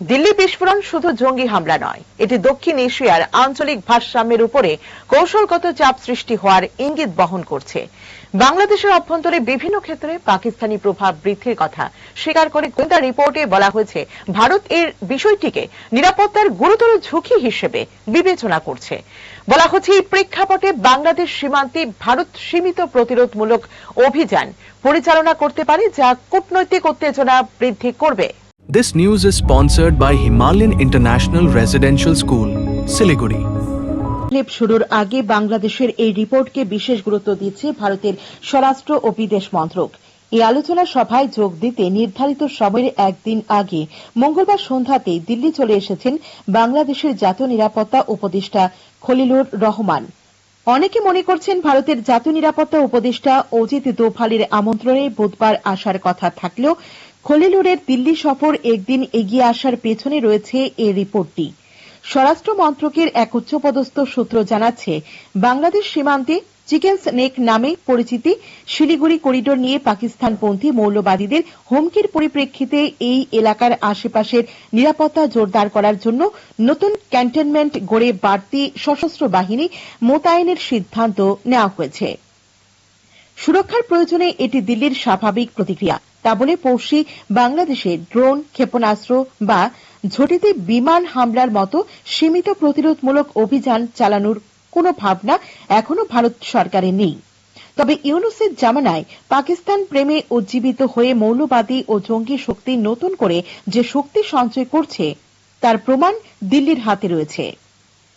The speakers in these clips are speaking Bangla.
দিল্লি বিস্ফোরণ শুধু জঙ্গি হামলা নয়, এটি দক্ষিণ এশিয়ার আঞ্চলিক ভারসাম্যের উপরে কৌশলগত চাপ সৃষ্টি হওয়ার ইঙ্গিত বহন করছে। বাংলাদেশের অভ্যন্তরে বিভিন্ন ক্ষেত্রে পাকিস্তানি প্রভাব বৃদ্ধির কথা স্বীকার করে গোয়েন্দা রিপোর্টে বলা হয়েছে, ভারত এর বিষয়টিকে নিরাপত্তার গুরুতর ঝুঁকি হিসেবে বিবেচনা করছে। বলা হচ্ছে, এই প্রেক্ষাপটে বাংলাদেশ সীমান্তে ভারত সীমিত প্রতিরোধমূলক অভিযান পরিচালনা করতে পারে যা কূটনৈতিক উত্তেজনা বৃদ্ধি করবে। This news is sponsored by Himalayan International Residential School, Siliguri. Clip শুরুর আগে বাংলাদেশের এই রিপোর্টকে বিশেষ গুরুত্ব দিচ্ছে ভারতের স্বরাষ্ট্র ও বিদেশ মন্ত্রক এই আলোচনা সভায় যোগ দিতে নির্ধারিত সময়ের একদিন আগে মঙ্গলবার সন্ধ্যাতেই দিল্লি চলে এসেছেন বাংলাদেশের জাতীয় নিরাপত্তা উপদেষ্টা খলিলুর রহমান অনেকে মনে করছেন ভারতের জাতীয় নিরাপত্তা উপদেষ্টা অজিত দোভালের আমন্ত্রণে বুধবার আসার কথা থাকলেও খলিলুরের দিল্লি সফর একদিন এগিয়ে আসার পেছনে রয়েছে এই রিপোর্টটি। স্বরাষ্ট্র মন্ত্রকের এক উচ্চপদস্থ সূত্র জানাচ্ছে, বাংলাদেশ সীমান্তে চিকেন স্নেক নামে পরিচিতি শিলিগুড়ি করিডোর নিয়ে পাকিস্তানপন্থী মৌলবাদীদের হুমকির পরিপ্রেক্ষিতে এই এলাকার আশেপাশের নিরাপত্তা জোরদার করার জন্য নতুন ক্যান্টনমেন্ট গড়ে বাড়তি সশস্ত্র বাহিনী মোতায়েনের সিদ্ধান্ত নেওয়া হয়েছে। সুরক্ষার প্রয়োজনে এটি দিল্লির স্বাভাবিক প্রতিক্রিয়া। তা বলে পড়শি বাংলাদেশে ড্রোন, ক্ষেপণাস্ত্র বা ঝটিতে বিমান হামলার মতো সীমিত প্রতিরোধমূলক অভিযান চালানোর কোনো ভাবনা এখনও ভারত সরকারের নেই। তবে ইউনুসের জামানায় পাকিস্তান প্রেমে উজ্জীবিত হয়ে মৌলবাদী ও জঙ্গি শক্তি নতুন করে যে শক্তি সঞ্চয় করছে, তার প্রমাণ দিল্লির হাতে রয়েছে।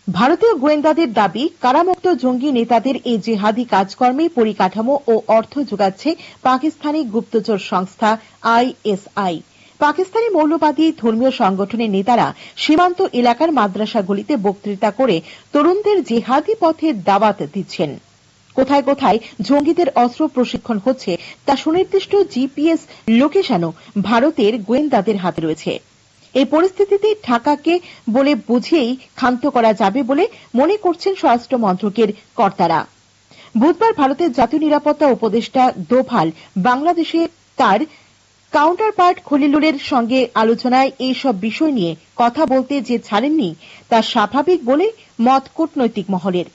ভারতীয় গোয়েন্দাদের দাবি, কারামুক্ত জঙ্গি নেতাদের এই জেহাদি কাজকর্মে পরিকাঠামো ও অর্থ যোগাচ্ছে পাকিস্তানি গুপ্তচর সংস্থা আইএসআই। পাকিস্তানি মৌলবাদী ধর্মীয় সংগঠনের নেতারা সীমান্ত এলাকার মাদ্রাসাগুলিতে বক্তৃতা করে তরুণদের জেহাদি পথে দাওয়াত দিচ্ছেন। কোথায় কোথায় জঙ্গিদের অস্ত্র প্রশিক্ষণ হচ্ছে তা সুনির্দিষ্ট জিপিএস লোকেশনও ভারতের গোয়েন্দাদের হাতে রয়েছে। এই পরিস্থিতিতে ঢাকাকে বলে বুঝিয়েই ক্ষান্ত করা যাবে বলে মনে করছেন স্বরাষ্ট্র মন্ত্রকের কর্তারা। বুধবার ভারতের জাতীয় নিরাপত্তা উপদেষ্টা দোভাল বাংলাদেশে তার কাউন্টার পার্ট খলিলুরের সঙ্গে আলোচনায় এইসব বিষয় নিয়ে কথা বলতে যে ছাড়েননি, তা স্বাভাবিক বলে মত কূটনৈতিক মহলের।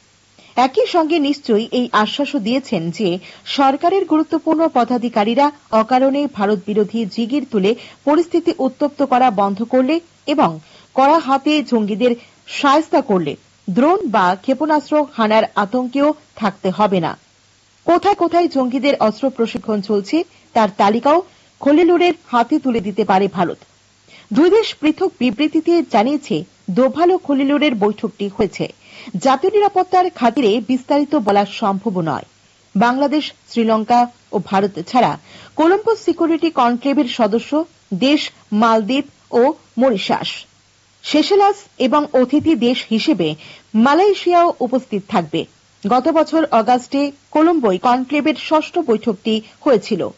একই সঙ্গে নিশ্চয়ই এই আশ্বাসও দিয়েছেন যে সরকারের গুরুত্বপূর্ণ পদাধিকারীরা অকারণে ভারত বিরোধী জিগির তুলে পরিস্থিতি উত্তপ্ত করা বন্ধ করলে এবং কড়া হাতে জঙ্গিদের সায়স্তা করলে দ্রোণ বা ক্ষেপণাস্ত্র হানার আতঙ্কেও থাকতে হবে না। কোথায় কোথায় জঙ্গিদের অস্ত্র প্রশিক্ষণ চলছে তার তালিকাও খলিলুরের হাতে তুলে দিতে পারে ভারত। দুই দেশ পৃথক বিবৃতিতে জানিয়েছে, দোভাল খলিলুরের বৈঠকটি হয়েছে। জাতীয় নিরাপত্তার খাতিরে বিস্তারিত বলা সম্ভব নয়। বাংলাদেশ, শ্রীলঙ্কা ও ভারত ছাড়া কলম্বো সিকিউরিটি কনক্লেভের সদস্য দেশ মালদ্বীপ ও মরিশাস। সেশেলাস এবং অতিথি দেশ হিসেবে মালয়েশিয়াও উপস্থিত থাকবে। গত বছর অগাস্টে কলম্বোয় কনক্লেভের ষষ্ঠ বৈঠকটি হয়েছিল।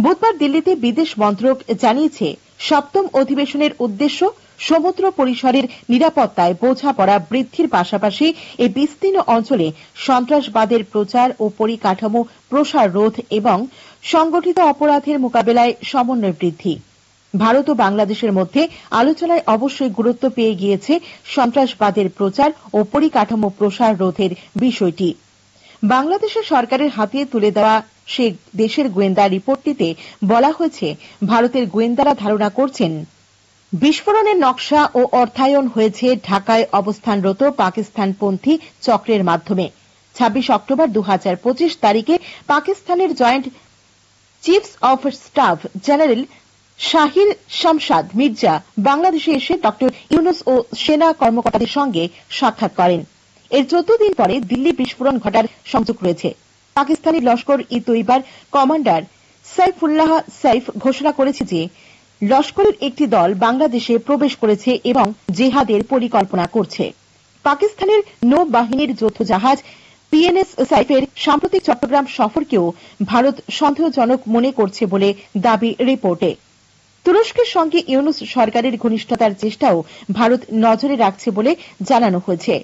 বুধবার দিল্লিতে বিদেশ মন্ত্রক জানিয়েছে, সপ্তম অধিবেশনের উদ্দেশ্য সমুদ্র পরিসরের নিরাপত্তায় বোঝাপড়া বৃদ্ধির পাশাপাশি এই বিস্তীর্ণ অঞ্চলে সন্ত্রাসবাদের প্রচার ও পরিকাঠামো প্রসার রোধ এবং সংগঠিত অপরাধের মোকাবেলায় সমন্বয় বৃদ্ধি। ভারত ও বাংলাদেশের মধ্যে আলোচনায় অবশ্যই গুরুত্ব পেয়ে গিয়েছে সন্ত্রাসবাদের প্রচার ও পরিকাঠামো প্রসার রোধের বিষয়টি। বাংলাদেশের সরকারের হাতে তুলে দেওয়া সে দেশের গোয়েন্দা রিপোর্টটিতে বলা হয়েছে, ভারতের গোয়েন্দারা ধারণা করছেন বিস্ফোরণের নকশা ও অর্থায়ন হয়েছে ঢাকায় অবস্থানরত পাকিস্তানপন্থী চক্রের মাধ্যমে। ছাব্বিশ অক্টোবর দু তারিখে পাকিস্তানের joint chiefs of staff general Shahir Shamshad Mirza বাংলাদেশে এসে ড ইউনুস ও সেনা কর্মকর্তাদের সঙ্গে সাক্ষাৎ করেন। এর চোদ্দ দিন পরে দিল্লি বিস্ফোরণ ঘটার সংযোগ রয়েছে। পাকিস্তানি লস্কর ই তৈবার কমান্ডার সাইফুল্লাহ সাইফ ঘোষণা করেছে যে লস্করের একটি দল বাংলাদেশে প্রবেশ করেছে এবং জেহাদের পরিকল্পনা করছে। পাকিস্তানের নৌবাহিনীর যৌথ জাহাজ পিএনএস সাইফের সাম্প্রতিক চট্টগ্রাম সফরকেও ভারত সন্দেহজনক মনে করছে বলে দাবি রিপোর্টে। তুরস্কের সঙ্গে ইউনুস সরকারের ঘনিষ্ঠতার চেষ্টাও ভারত নজরে রাখছে বলে জানানো হয়েছে।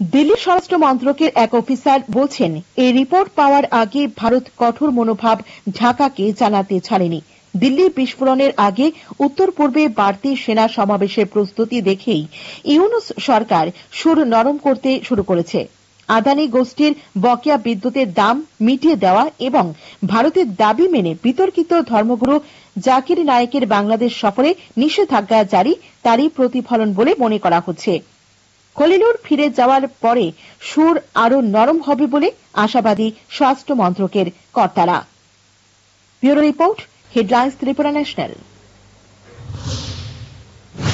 দিল্লি স্বরাষ্ট্র মন্ত্রকের এক অফিসার বলছেন, এই রিপোর্ট পাওয়ার আগে ভারত কঠোর মনোভাব ঢাকাকে জানাতে ছাড়েনি। দিল্লি বিস্ফোরণের আগে উত্তর পূর্বে বাড়তি সেনা সমাবেশের প্রস্তুতি দেখেই ইউনুস সরকার সুর নরম করতে শুরু করেছে। আদানি গোষ্ঠীর বকেয়া বিদ্যুতের দাম মিটিয়ে দেওয়া এবং ভারতের দাবি মেনে বিতর্কিত ধর্মগুরু জাকির নায়েকের বাংলাদেশ সফরে নিষেধাজ্ঞা জারি, তারই প্রতিফলন বলে মনে করা হচ্ছে। খলিলুর ফিরে যাওয়ার পরে সুর আরও নরম হবে বলে আশাবাদী স্বরাষ্ট্র মন্ত্রকের কর্তারা। Bureau report headlines Tripura national